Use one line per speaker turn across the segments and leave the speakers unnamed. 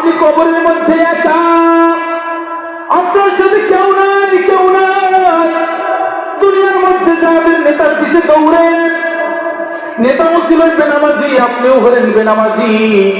আপনি কবরের মধ্যে একা। আপনার সাথে কেউ নাই কেউ নাই। দুনিয়ার মধ্যে যাবেন, নেতার পিছে দৌড়েন। নেতাও ছিল বেনামাজি, আপনিও হলেন বেনামাজি।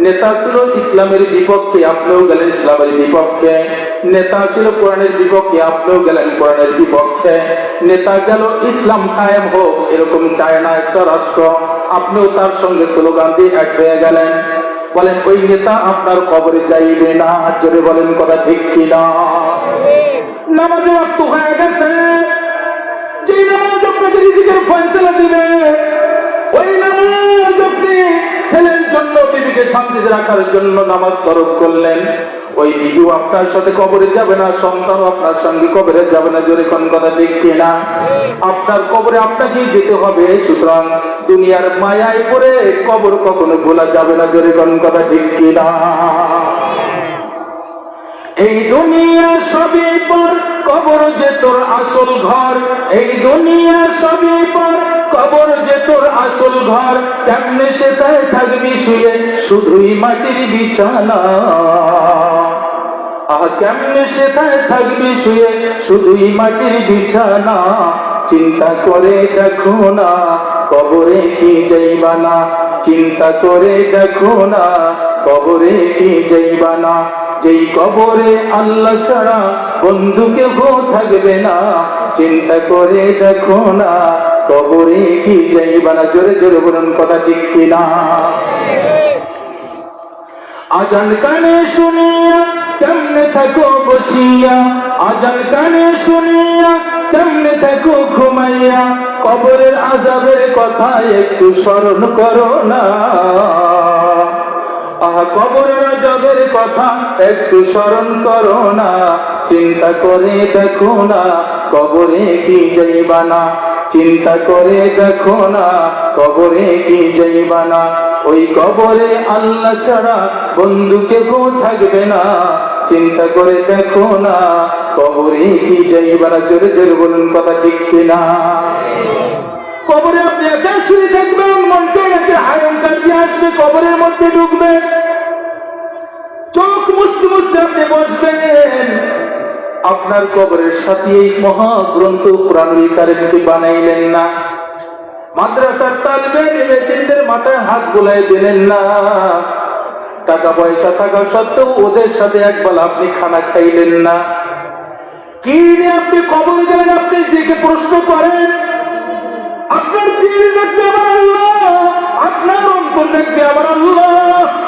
নেতা ছিল ইসলামের বিপক্ষে, আপনিও গেলেন ইসলামের বিপক্ষে। নেতা ছিল কোরআনের বিপক্ষে, আপনিও গেলেন কোরআনের বিপক্ষে। নেতা গেল, ইসলাম কায়েম হোক, এরকম চায় না একটা রাষ্ট্র। আপনিও তার সঙ্গে স্লোগান দিয়ে এক হয়ে গেলেন। বলেন, ওই নেতা আপনার কবরে যাইবে না। জোরে বলেন, কথা ঠিক কিনা? যে নামাজ ওই নামাজ ছেলের জন্য, বিবিকে শান্তিতে রাখার জন্য নামাজ তরক করলেন। ওই বিজু আপনার সাথে কবরে যাবে না সন্তান আপনার সঙ্গে কবরে যাবে না, জোরে কোন কথা ঠিক কিনা আপনার কবরে আপনাকেই যেতে হবে, সুতরাং দুনিয়ার মায়ায় পড়ে কবর কখনো ভোলা যাবে না, জোরে কোন কথা ঠিক কিনা এই দুনিয়া সবই পর কবর যে তোর আসল ঘর, এই দুনিয়া সবই পর কবর যে তোর আসল ঘর, কেমনে সেটাই থাকবি শুয়ে? শুধুই মাটির বিছানা। আহ, কেমনে সেটাই থাকবি শুয়ে? শুধুই মাটির বিছানা। চিন্তা করে দেখো না, কবরে কি যাইবা না চিন্তা করে দেখো না, কবরে কি যাইবা না যেই কবরে আল্লাহ ছাড়া বন্ধুকে কেউ থাকবে না, চিন্তা করে দেখো না কবরে কি যাইবা না জোরে জোরে বলুন, কথা ঠিক কিনা? আজান কানে শুনিয়া, কেমনে থাকো বসিয়া? আজান কানে শুনিয়া, কেমনে থাকো ঘুমাইয়া? কবরের আজাবের কথা একটু স্মরণ করো না। আহা, কবরের আজাবের কথা একটু স্মরণ করো না। চিন্তা করে দেখো না, কবরে কি যাইবা না চিন্তা করে দেখো না, কবরে কি যাইবা না ওই কবরে আল্লাহ ছাড়া বন্ধু কেউ থাকবে না। চিন্তা করে দেখো না, কবরে কি যাইবা না জোরে জোরে বলুন, কথা ঠিক কিনা? কবরে আপনি একা শুয়ে থাকবেন, মনকে রেখে হায়ঙ্কার দিয়ে আসবে, কবরের মধ্যে ঢুকবেন। চোখ মুছতে মুছতে আপনি বসবেন। আপনার কবরের সাথে এই মহাগ্রন্থ কোরআনুল কারিমকে বানাইলেন না? মাদ্রাসার তালবে মাথায় হাত বোলাই দিলেন না। টাকা পয়সা থাকা সত্ত্বেও ওদের সাথে একবার আপনি খানা খাইলেন না। কি নিয়ে আপনি কবরে গেলেন? আপনি যেকে প্রশ্ন করেন? আপনার দিল দেখবে আমার আল্লাহ, আপনার অন্তর দেখবে আমার আল্লাহ।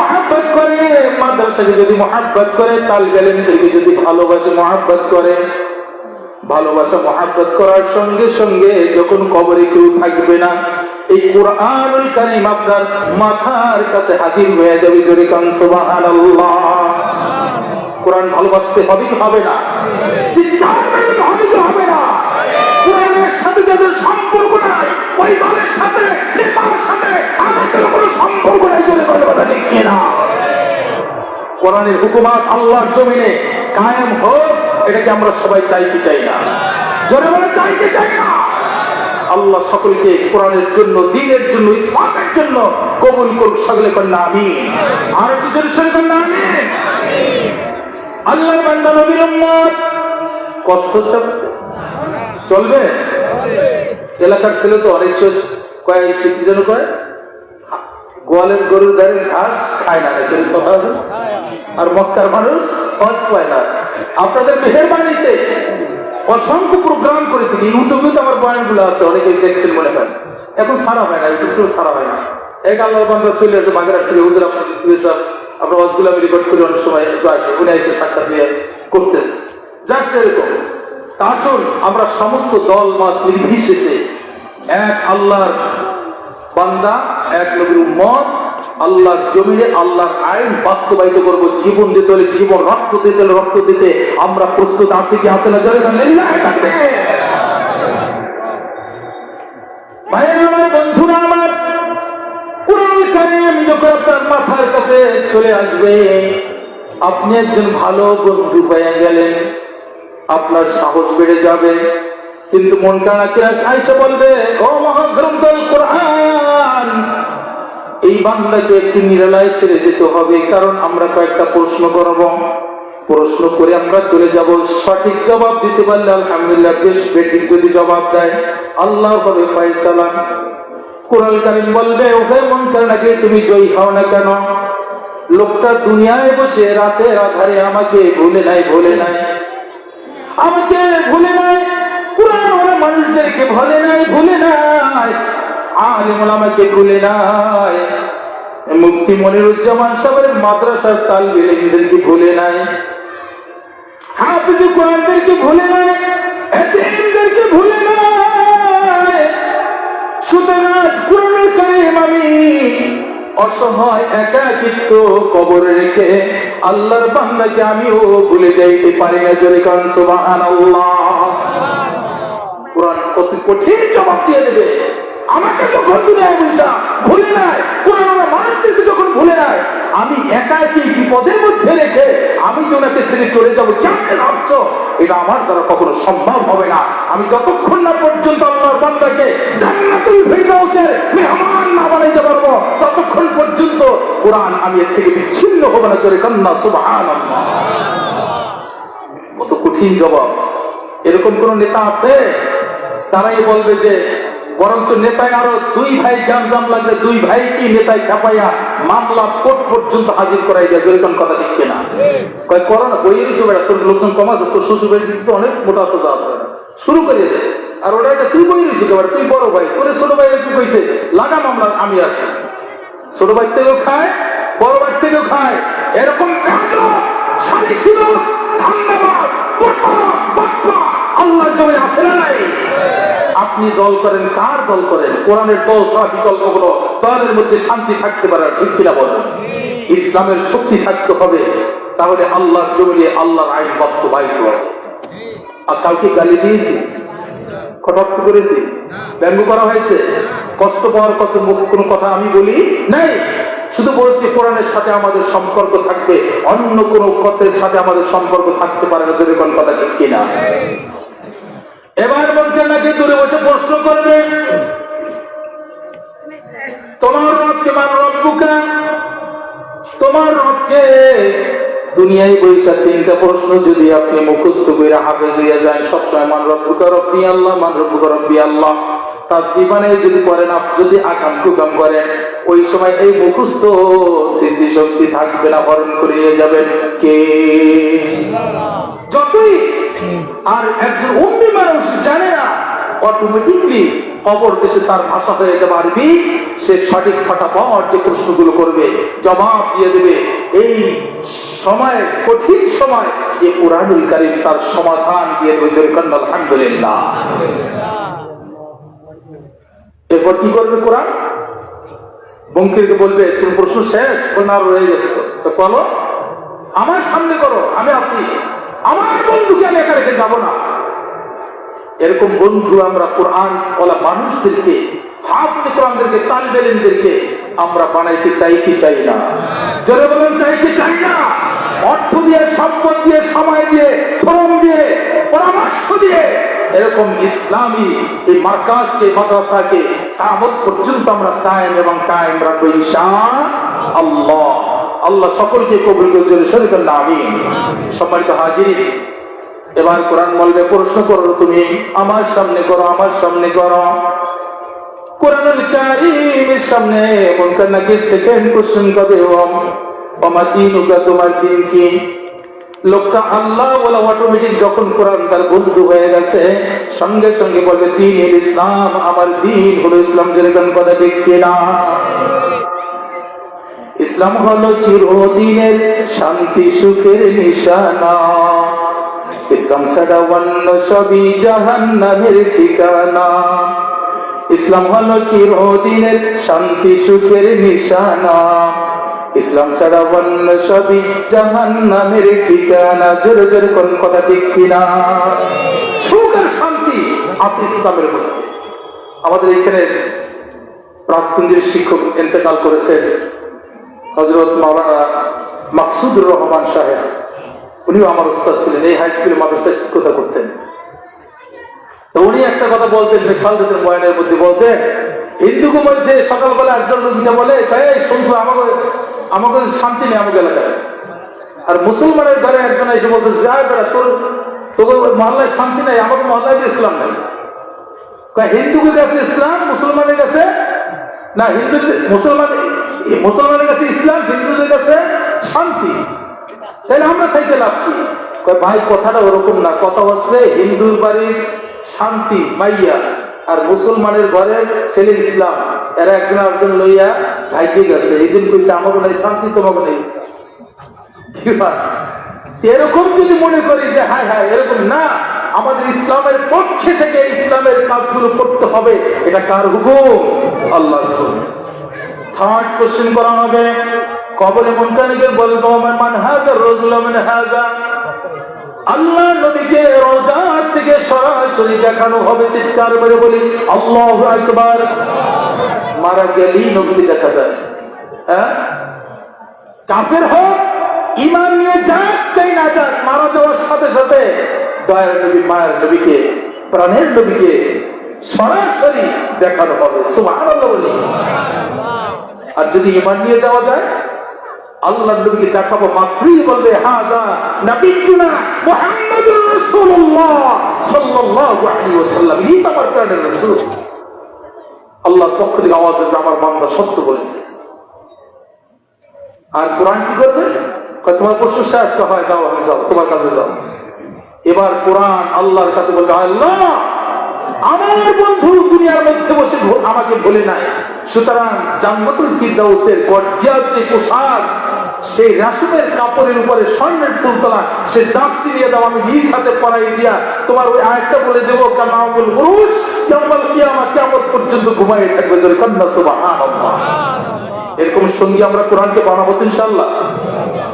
মহাব্বত করে। মাদ্রাসাকে যদি মহাব্বত করে তাল গেলেনদেরকে যদি ভালোবাসে মহাব্বত করে, ভালোবাসা মহাব্বত করার সঙ্গে সঙ্গে যখন কবরে কেউ থাকবে না, এই কোরআন কারীম আপনার মাথার কাছে হাজির হয়ে যাবে জোরে কান কোরআন ভালোবাসতে হবে হবে না করে হবে কি হবে না কোরআনের সাথে যাদের সম্পর্ক নাই পরিবারের সাথে, নেতার সাথে আমাদের কোনো সম্পর্ক নাই চলে কথা ঠিক কিনা। কোরআনের হুকুমাত আল্লাহর জমিনে কায়েম হোক, এটাকে আমরা সবাই চাইতে চাই না। জোরে বলে, চাইতে চাই না। আল্লাহ সকলকে কোরআনের জন্য, দিনের জন্য, ইসলামের জন্য কবুল করুক সকলে কন্যা আমি আর একটু জোরে সরে কন্যা আমি আল্লাহ বান্দা নবীর কষ্ট চলবে? এলাকার ছেলে তো অনেক সময় কয় কি যেন কয়? গোয়ালের গরুর গাড়ির ঘাস খায় না? আর মক্কার মানুষ হজ পায় না। আপনাদের মেহরবানিতে অসংখ্য প্রোগ্রাম করে থাকি। ইউটিউবে তো আমার পয়েন্টগুলো আছে অনেকে দেখছেন মনে হয়। এখন সারা হয় না ইউটিউব সারা হয় না। এক আল্লাহ বান্ধব চলে আসে বাগেরহাট থেকে হুজুর আপনার আমরা হজগুলো আমি রেকর্ড করি অনেক সময়, একটু আসে, উনি এসে সাক্ষাৎ দিয়ে করতেছে। জাস্ট এরকম। আসুন, আমরা সমস্ত দল, মত নির্বিশেষে এক আল্লাহর বান্দা, এক নবীর উম্মত, আল্লাহর জমিনে আল্লাহর আইন বাস্তবায়িত করব, জীবন দিতে হলে জীবন, রক্ত দিতে হলে রক্ত দিতে, আমরা প্রস্তুত আছি কি আছে না তাকবীর। বন্ধুরা আমার যখন আপনার মাথার কাছে চলে আসবে, আপনি একজন ভালো বন্ধু পেয়ে গেলেন আপনার সাহস বেড়ে যাবে। কিন্তু মন কানা কিরা আইসা বলবে, ও মহাগ্রন্থ কোরআন, এই বাংলাকে একটু নিরালায় ছেড়ে যেতে হবে, কারণ আমরা কয়েকটা প্রশ্ন করব। প্রশ্ন করে আমরা চলে যাব। সঠিক জবাব দিতে পারলে আলহামদুলিল্লাহ বেশ বেঠিক যদি জবাব দেয়। আল্লাহ হবে ফয়সালা। কোরআন কারিম বলবে, ওহে মন নাকি তুমি জয়ী হও না কেন? লোকটা দুনিয়ায় বসে রাতে আধারে আমাকে ভুলে নাই ভুলে নাই। আমাকে ভুলে নাই। ওরা মানুষদেরকে ভুলে নাই ভুলে নাই। আলিমুল আমাকে ভুলে নাই। মুক্তি মনিরুজ্জামান সাহেবের মাদ্রাসার তালবিলদেরকে ভুলে নাই। হাফিজ কোরআনদেরকে ভুলে নাই। অসহায়, একাকিত্ব কবর রেখে আল্লাহর বান্দাকে আমিও ভুলে যাইতে পারি না, জোরে কারণ সুবহানাল্লাহ। কোরআন কত কঠিন জবাব দিয়ে দেবে। আমাকে যখন দুনিয়ায় ভুলে নাই। কোরআন মানুষদেরকে যখন ভুলে নাই আমি একাকি বিপদের মধ্যে রেখে আমি যে ওনাকে ছেড়ে চলে যাব। কেমন ভাবছ? এটা আমার দ্বারা কখনো সম্ভব হবে না। আমি যতক্ষণ না পর্যন্ত আল্লাহর বান্দাকে না বানাইতে পারব, ততক্ষণ পর্যন্ত কোরআন আমি এর থেকে বিচ্ছিন্ন হবে না। জোরে কন্যা সুবহানাল্লাহ। কত কঠিন জবাব। এরকম কোন নেতা আছে? তারাই বলবে যে বরঞ্চ নেতায় আরও দুই ভাই জামজাম লাগলে দুই ভাই কি নেতায় ছাপাইয়া মামলা কোর্ট পর্যন্ত হাজির করাই দেয় যেরকম কথা ঠিক কিনা? কয়, করো না বই এসে বেড়া তোর লোকজন কম আছে, তোর শ্বশুর বাড়ি কিন্তু অনেক মোটা তো যায় শুরু করে আর ওটা একটা তুই বই রয়েছে এবার তুই বড় ভাই, তোর ছোট ভাই কি কইছে, লাগা মামলা আমি আছি। ছোট ভাই থেকেও খায়, বড় ভাই থেকেও খায়। এরকম কাণ্ড স্বামী ছিল ধান্দাবাদ আল্লাহ জমে আছে না নাই? আপনি দল করেন, কার দল করেন? কোরআনের দল ছাড়া বিকল্প কোনো দলের মধ্যে শান্তি থাকতে পারে ঠিক কিনা বলেন? ইসলামের শক্তি থাকতে হবে, তাহলে আল্লাহর জমিয়ে আল্লাহর আইন বাস্তবায়িত হবে। আর কাউকে গালি দিয়েছি? কটাক্ষ করেছি? ব্যঙ্গ করা হয়েছে? কষ্ট পাওয়ার কত কোনো কথা আমি বলি নাই? শুধু বলছি, কোরআনের সাথে আমাদের সম্পর্ক থাকবে, অন্য কোন কথার সাথে আমাদের সম্পর্ক থাকতে পারে না যদি কোন কথা ঠিক কিনা? এবার বলতে নাকি দূরে বসে প্রশ্ন করবে। তোমার রবকে মান রব্বুকা তোমার রবকে দুনিয়ায় বৈশা তিনটা প্রশ্ন যদি আপনি মুখস্থ করে হাফেজ হইয়া যান, সবসময় মান রব্বুকা রব্বি আল্লাহ মান রব্বুকা রব্বি আল্লাহ। তার জীবনে যদি করেন যদি আকাম কুকাম করেন, ওই সময় এই মুখস্থ স্মৃতি শক্তি থাকবে না, হরণ করে নিয়ে যাবেন কে? যতই আর একজন অন্য মানুষ জানে না অটোমেটিকলি কবর দেশে তার ভাষা হয়ে যাবে আরবি। সে সঠিক যে প্রশ্নগুলো করবে, জবাব দিয়ে দেবে। এই সময়, কঠিন সময় যে কোরআনুল কারিম তার সমাধান দিয়ে দেবে আলহামদুলিল্লাহ। এরপর কি করবে কোরআন? বঙ্কিরকে বলবে তুমি প্রশ্ন শেষ না রয়ে গেছে। তো। বলো, আমার সামনে করো, আমি আছি। আমার বন্ধুকে আমি একা রেখে যাব না। এরকম বন্ধু আমরা কোরআন ওলা মানুষদেরকে হাফসে আমরা বানাইতে চাই কি চাই না? বলেন, চাই কি চাই না? অর্থ দিয়ে, সম্পদ দিয়ে, সময় দিয়ে, শ্রম দিয়ে, পরামর্শ দিয়ে এরকম ইসলামী এই মার্কাজকে, মাদ্রাসাকে কামত পর্যন্ত আমরা কায়েম এবং কায়েম রাখব ইনশা আল্লাহ। আল্লাহ সকলকে কবুল করে জন্য শরীর আমিন। সম্মানিত হাজির এবার কোরআন বলবে, প্রশ্ন করো তুমি, আমার সামনে করো, আমার সামনে করো। নাকি সেকেন্ড কোশ্চেন ওমা দিনুকা, তোমার দিন কি? আল্লাহ অটোমেটিক যখন তার গেছে, সঙ্গে সঙ্গে বলবে, দিন আমার দিন হলো ইসলাম, যেরকম কথা ঠিক কিনা। ইসলাম হলো চিরদিনের শান্তি, সুখের নিশানা। ইসলাম ছাড়া অন্য সবই জাহান্নামের ঠিকানা। ইসলাম হলো চিরদিনের শান্তি, সুখের নিশানা। ইসলাম ছাড়া অন্য সবই জাহান নামের ঠিকানা। জোরে জোরে কোন কথা ঠিক কিনা? সুখ আর শান্তি আছে ইসলামের মধ্যে। আমাদের এখানে প্রাক্তন যে শিক্ষক ইন্তেকাল করেছেন হজরত মাওলানা মাকসুদুর রহমান সাহেব, উনিও আমার উস্তাদ ছিলেন, এই হাই স্কুলে মাদ্রাসায় শিক্ষকতা করতেন। তো উনি একটা কথা বলতেন মিসাল দিতেন বয়ানের মধ্যে বলতেন হিন্দুকে মধ্যে সকালবেলা একজন লোকটা বলে এই শুনছো, আমাকে আমাকে শান্তি নেই আমাকে এলাকায়। আর মুসলমানের ঘরে একজন এসে বলতে যায় বেড়া, তোর ওই মহল্লায় শান্তি নাই আমার মহল্লায় ইসলাম নাই। হিন্দুদের কাছে ইসলাম, মুসলমানের কাছে না হিন্দু মুসলমান মুসলমানের কাছে ইসলাম, হিন্দুদের কাছে শান্তি। তাহলে আমরা চাইতে লাভ কি? ভাই, কথাটা ওরকম না। কথা হচ্ছে হিন্দুর বাড়ির শান্তি, মাইয়া। আর মুসলমানের ঘরের ছেলে ইসলাম। এরা একজন একজন লইয়া ভাইকে গেছে। এই জন্য কইছে আমাকে নাই শান্তি তোমাকে নেই ইসলাম। এরকম যদি মনে করি যে, হায় হায়, এরকম না। আমাদের ইসলামের পক্ষে থেকে ইসলামের কাজগুলো করতে হবে। এটা কার হুকুম? আল্লাহ থার্ড কোশ্চেন করা হবে, কবরে মনকানিকে বলব মান হাজার রজুল মান হাজা। আল্লাহ নবীকে রোজার থেকে সরাসরি দেখানো হবে চিৎকার করে বলি, আল্লাহ আকবার। মারা গেলেই নবীকে দেখা যায়। হ্যাঁ? কাফের হোক ইমান নিয়ে যাক চাই না যাক মারা যাওয়ার সাথে সাথে দয়ার নবী, মায়ের নবীকে, প্রাণের নবীকে সরাসরি দেখানো হবে। বলি। আর যদি ইমান নিয়ে যাওয়া যায় আল্লাহ নবীকে দেখাবো মাত্রই বলবে ওয়াসাল্লাম। এই তো আমার পক্ষ থেকে আওয়াজ আমার বান্দা সত্য বলেছে। আর কোরআন কি করবে? তোমার প্রশ্ন শেষ তো হয়, যাও, আমি যাও তোমার কাছে যাও এবার কোরআন আল্লাহর কাছে বলতে আল্লাহ, আমার বন্ধু দুনিয়ার মধ্যে বসে আমাকে বলে নাই। সুতরাং জান্নাতুল ফিরদাউসের গর্জিয়াস যে পোশাক সেই রাসুলের কাপড়ের উপরে স্বর্ণের ফুলতলা, সে জার্সি দাও, আমি নিজ হাতে দিয়া তোমার ওই আয়টা বলে দেবো কামাবুল পুরুষ কেমন কিয়ামা কেমন পর্যন্ত ঘুমাই থাকবে যদি কন্যা সুবহানাল্লাহ। এরকম সঙ্গী আমরা কোরআনকে বানাবো ইনশাল্লাহ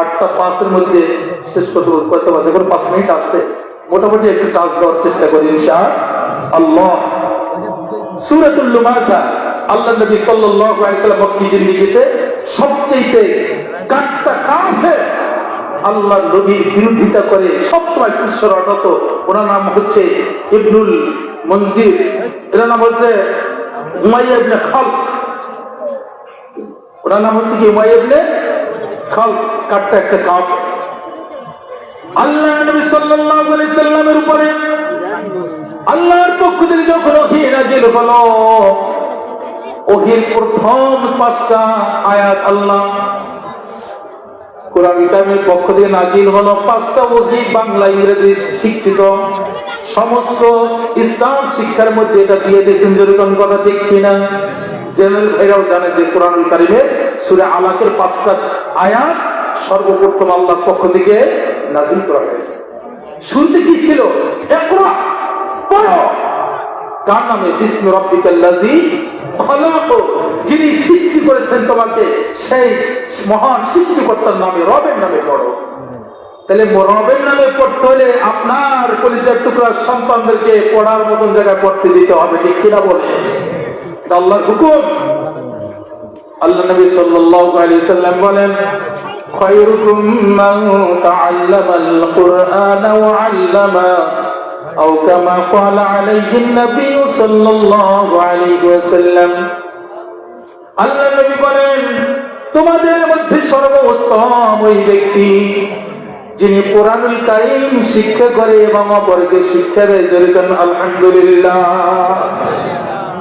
আটটা পাঁচের মধ্যে শেষ করতে করতে পারছে এখন পাঁচ মিনিট আসছে, মোটামুটি একটু টাচ দেওয়ার চেষ্টা করি ইনশা আল্লাহ। সুরাতুল আল্লাহ নবী সাল্লাল্লাহু আলাইহি কাটটা আল্লাহ নবীর বিরোধিতা করে সবসময় ওনার নাম হচ্ছে ইবনুল মঞ্জির। এনার নাম হচ্ছে উমাইয়া ইবনে ওনার নাম হচ্ছে কি? উমাইয়া ইবনে কাটটা একটা কাপ। আল্লাহ নবী সাল্লাল্লাহু আলাইহি সাল্লামের উপরে আল্লাহর পক্ষ থেকে যখন ওহি নাজিল হলো, ওহির প্রথম পাঁচটা আয়াত আল্লাহ কোরআন কারিমের পক্ষ থেকে হলো। পাঁচটা ওহি বাংলা, ইংরেজি শিক্ষিত, সমস্ত ইসলাম শিক্ষার মধ্যে এটা দিয়ে দিয়েছেন যেরকম কথা ঠিক কিনা? ভাইরাও জানে যে কোরআন কারিমে সুরে আলাকের পাঁচটা আয়াত সর্বপ্রথম আল্লাহর পক্ষ থেকে নাজিল করা হয়েছে। শুনতে কি ছিল? কার নামে? বিষ্ণু রব্বিকাল্লাযী খলাক। যিনি সৃষ্টি করেছেন তোমাকে, সেই মহান সৃষ্টিকর্তার নামে, রবের নামে পড়ো। তাহলে রবের নামে পড়তে হলে আপনার কলিজার টুকরা সন্তানদেরকে পড়ার মতন জায়গায় পড়তে দিতে হবে, ঠিক কিনা বলে? আল্লাহর আল্লাহ নবী সাল্লাল্লাহু আলাইহি বলেন, খায়রুকুম মান তাআল্লামাল কুরআন ওয়া 'আল্লামা বলেন, তোমাদের মধ্যে সর্বোত্তম ওই ব্যক্তি, যিনি কোরআনুল কারীম শিক্ষা করে এবং অপরকে শিক্ষা দেয়। যেরকম আলহামদুলিল্লাহ।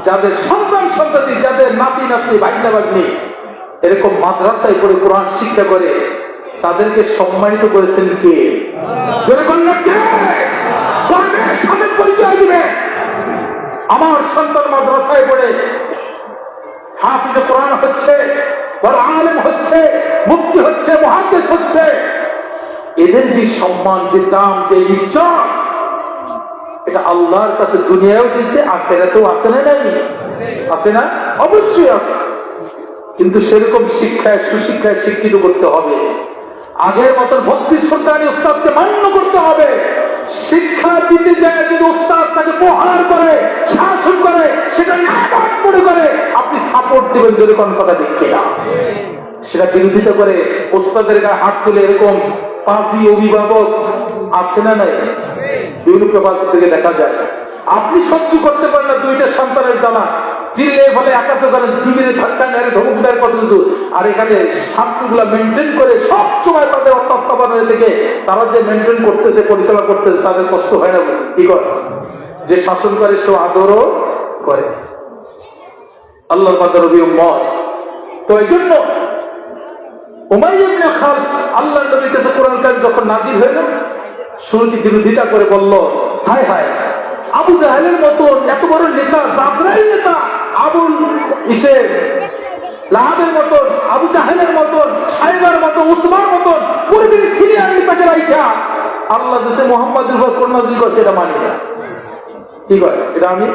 যাদের সন্তান, সন্ততি, যাদের নাতি, নাতনি ভাগ্না ভাগ্নি, এরকম মাদ্রাসায় পড়ে কোরআন শিক্ষা করে, তাদেরকে সম্মানিত করেছেন কে? পরিচয় দিবে। আমার সন্তান মাদ্রাসায় পড়ে হাফিজে কোরআন হচ্ছে, বড় আলেম হচ্ছে মুক্তি হচ্ছে মহাদেশ হচ্ছে। এদের যে সম্মান, যে দাম, যে ইজ্জত এটা আল্লাহর কাছে দুনিয়াও দিচ্ছে আখেরাতেও আছে না নাই? আছে না? অবশ্যই আছে। কিন্তু সেরকম শিক্ষায়, সুশিক্ষায় শিক্ষিত করতে হবে। আগের মতন ভক্তি শ্রদ্ধানি উস্তাদকে মান্য করতে হবে। শিক্ষা দিতে যায় যদি উস্তাদ তাকে প্রহার করে, শাসন করে, সেটা নাটক মনে করে, আপনি সাপোর্ট দিবেন যদি কোন কথা দেখতে না সেটা বিরোধিতা করে ওস্তাদের গায়ে হাত তুলে এরকম পাঁচই অভিভাবক আছে না নাই? থেকে দেখা যায়। আপনি সহ্য করতে পারেন না দুইটা সন্তানের জ্বালা। চিল্লে ফলে একাত্ম করেন টিভির ধাক্কা নেয় ধমক দেয়, কত কিছু। আর এখানে ছাত্রগুলা মেনটেন করে সব সময় তাদের তত্ত্বাবধানে থেকে তারা যে মেনটেন করতেছে, পরিচালনা করতেছে, তাদের কষ্ট হয় না বুঝি কি করে? যে শাসন করে, সে আদরও করে। আল্লাহর মত তো এই জন্য আল্লাহ নবীর কাছে কোরআন কাজ যখন নাজির হইল শুরুতে বিরোধিতা করে বলল, হায় হায়, আবু জাহেলের মতন এত বড় নেতা জাবরাইল নেতা, আবুল ইসে লাহাবের মতন, আবু জাহেলের মতন, সাইবার মতন উসমার মতন পূর্বের সিরিয়ার নেতাকে রাইখা, আল্লাহ দেশে মোহাম্মদের উপর কোন নাজিল করছে এটা মানি না। কি করে এটা আমি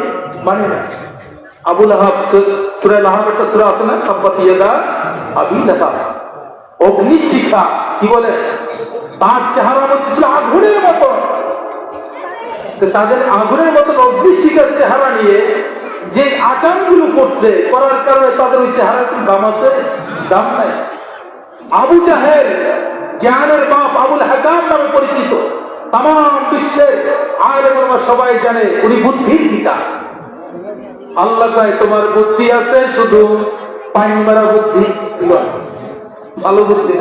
মানি না। আবুল আহাব সুরে লাহাব একটা সুরা আছে না? সাব্বাত আবি লাহাব। অগ্নি শিখা কি বলে? তার চেহারা মধ্যে ছিল আগুনের মতন তো তাদের আগুনের মতন অগ্নি শিখার চেহারা নিয়ে যে আকামগুলো করছে, করার কারণে তাদের ওই চেহারার কি দাম আছে? দাম নাই। আবু জাহের জ্ঞানের বাপ আবুল হাকাম নামে পরিচিত। তাম বিশ্বের আলেম সবাই জানে উনি বুদ্ধির পিতা। আল্লাহ কয়, তোমার বুদ্ধি আছে, শুধু পাইন বুদ্ধি। ভালো বুদ্ধি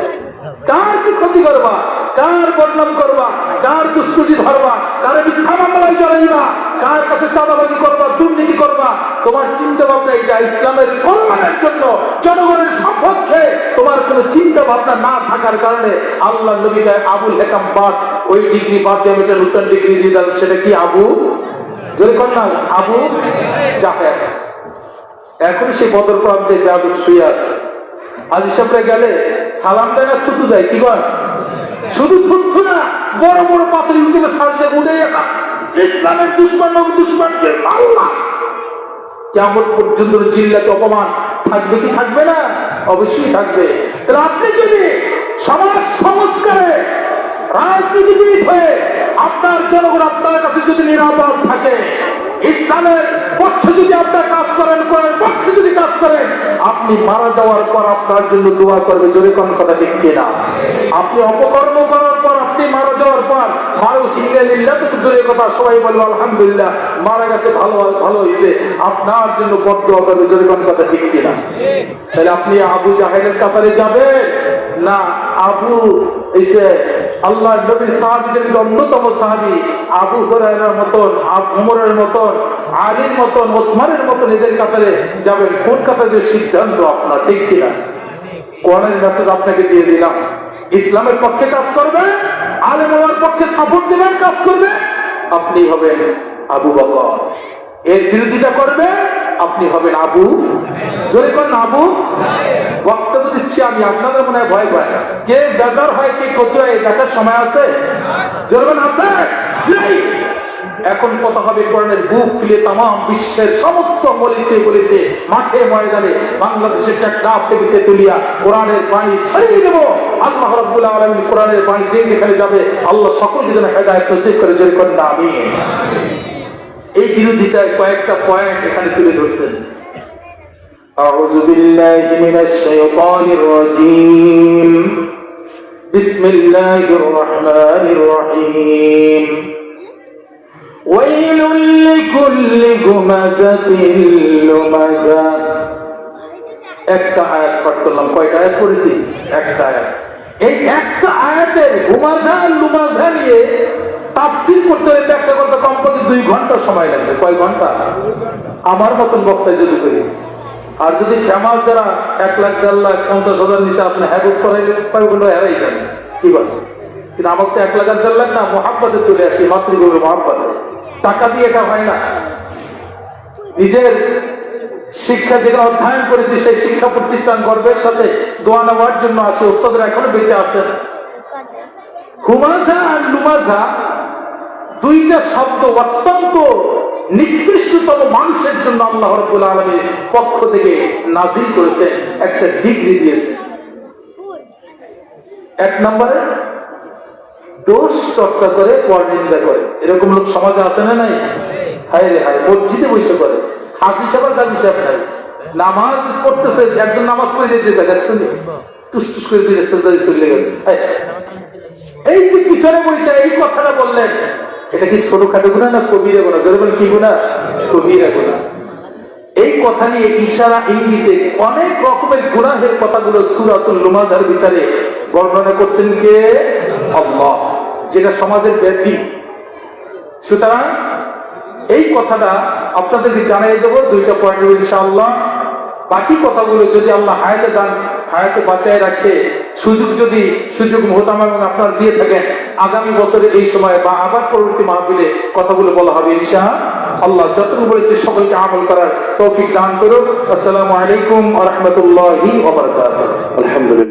কার কি ক্ষতি করবা? কার বদনাম করবা? কার দুষ্কৃতি ধরবা? কার মিথ্যা মামলায় জড়াইবা? কার কাছে চাঁদাবাজি করবা? দুর্নীতি করবা? তোমার চিন্তা ভাবনা এটা ইসলামের কল্যাণের জন্য, জনগণের সপক্ষে তোমার কোনো চিন্তা ভাবনা না থাকার কারণে আল্লাহ নবী গায়ে আবুল হেকাম বাদ, ওই ডিগ্রি বাদ দিয়ে আমি নতুন ডিগ্রি দিয়ে দিলাম, সেটা কি আবু? যদি না, আবু জাহের এখন সে বদর প্রান্তে যাদু শুয়ে আছে। আজ সামনে গেলে সালাম দেয় না, থুতু দেয়, কি বল শুধু থুতু না, বড় বড় পাথর ইউটিউবে সাজতে উঠে একা ইসলামের দুশ্মন নবী দুশ্মনকে আল্লাহ কেমন পর্যন্ত জিল্লাতে অপমান থাকবে কি থাকবে না? অবশ্যই থাকবে। আপনি যদি সমাজ সংস্কারে, রাজনীতিবিদ হয়ে আপনার জনগণ আপনার কাছে যদি নিরাপদ থাকে, ইসলামের পক্ষে যদি আপনার কাজ করেন করেন পক্ষে যদি কাজ করেন, আপনি মারা যাওয়ার পর আপনার জন্য দোয়া করবে। জোরে কোন কথা ঠিক কিনা? আপনি অপকর্ম করার পর আপনি মারা যাওয়ার পর, মানুষ তো জোরে কথা সবাই বলব, আলহামদুলিল্লাহ, মারা গেছে, ভালো ভালো হয়েছে। আপনার জন্য বদ্ধ করবে, জোরে কোন কথা ঠিক কিনা? তাহলে আপনি আবু জাহেদের কাতারে যাবেন? না, আবু এসে আল্লাহ নবীর সাহাবিদের অন্যতম সাহাবি আবু হরাইরার মতন উমরের মতন, আলীর মতন, ওসমানের মতন এদের কাতারে যাবেন কোন কাতারে সিদ্ধান্ত আপনার? ঠিক কিনা? কোরআনের মেসেজ আপনাকে দিয়ে দিলাম। ইসলামের পক্ষে কাজ করবে আলেম আমার পক্ষে সাপোর্ট দেবেন, কাজ করবে। আপনি হবেন আবু বকর। এর বিরোধিতা করবে আপনি হবেন আবু জোরে করেন আবু? বক্তব্য দিচ্ছি আমি, আপনাদের মনে ভয় পায় কে বেজার হয়, কে কত হয় দেখার সময় আছে? জোরে আছে? এখন কথা হবে কোরআনের বুক খুলে তাম বিশ্বের সমস্ত গলিতে গলিতে, মাঠে ময়দানে, বাংলাদেশের টেকনাফ থেকে তেতুলিয়া কোরআনের পানি ছড়িয়ে দেব। আল্লাহ রব্বুল আলমিন কোরআনের পানি যে যেখানে যাবে, আল্লাহ সকলকে যেন হেদায়ত করে, জোরে করেন আমি এই বিরোধিতায় কয়েকটা পয়েন্ট এখানে তুলে ধরছেন أعوذ بالله من الشيطان الرجيم بسم الله الرحمن الرحيم ويل لكل همزة لمزة একটা আয়াত পাঠ করলাম কয়টা আয়াত পড়েছি একটা আয়াত এই একটা আয়াতের ঘুমাঝা লুমাঝা নিয়ে তাফসির করতে হলে ব্যাখ্যা করতে কমপক্ষে দুই ঘণ্টা সময় লাগবে। কয় ঘণ্টা? আমার মতন বক্তায় যদি করি। আর যদি ফেমাস যারা এক লাখ, দেড় লাখ, পঞ্চাশ হাজার নিচে আপনি হ্যাবক করাইলে ওগুলো হেরাই যাবে? কি বলে? কিন্তু আমার তো এক লাখ দেড় লাখ না, মহাব্বাতে চলে আসি মাতৃগৌর মহাব্বাতে। টাকা দিয়ে এটা হয় না। নিজের শিক্ষা যেখানে অধ্যয়ন করেছি, সেই শিক্ষা প্রতিষ্ঠান গর্বের সাথে দোয়া নেওয়ার জন্য আসে, ওস্তাদের এখনও বেঁচে আছেন। হুমাজা আর লুমাজা দুইটা শব্দ অত্যন্ত নিকৃষ্টতম মানুষের জন্য আল্লাহ রব্বুল আলমীর পক্ষ থেকে নাজিল করেছে, একটা ডিগ্রি দিয়েছে। এক নম্বরে, দোষ চর্চা করে পর নিন্দা করে। এরকম লোক সমাজে আছে না নাই? হায় রে হায়, মসজিদে বসে করে হাজি সাহেব গাজী সাহেব নাই। নামাজ পড়তেছে, একজন নামাজ পড়ে যেতে দেখছেন টুস টুস করে সেলদারি চলে গেছে। এই যে পিছনে বসে এই কথাটা বললেন এটা কি ছোটখাটো গুণা না কবিরা গুণা? জোরে বলে কি গুণা? কবিরা গুণা। এই কথা নিয়ে ইশারা ইঙ্গিতে অনেক রকমের গুণাহের কথাগুলো সুরাতুল লুমাজার ভিতরে বর্ণনা করছেন কে? আল্লাহ, যেটা সমাজের ব্যাধি। সুতরাং এই কথাটা আপনাদেরকে জানিয়ে দেবো, দুইটা পয়েন্ট ইনশাআল্লাহ। বাকি কথাগুলো যদি আল্লাহ হায়াতে দান, হায়াতে বাঁচায় রাখে, সুযোগ যদি সুযোগ মোহতাম আপনার দিয়ে থাকেন, আগামী বছরে এই সময় বা আবার পরবর্তী মাহফিলে কথাগুলো বলা হবে ইনশা আল্লাহ। যতটুকু বলেছে সকলকে আমল করার তৌফিক দান করুন আসসালামু আলাইকুম আ রহমতুল্লাহি আলহামদুলিল্লাহ।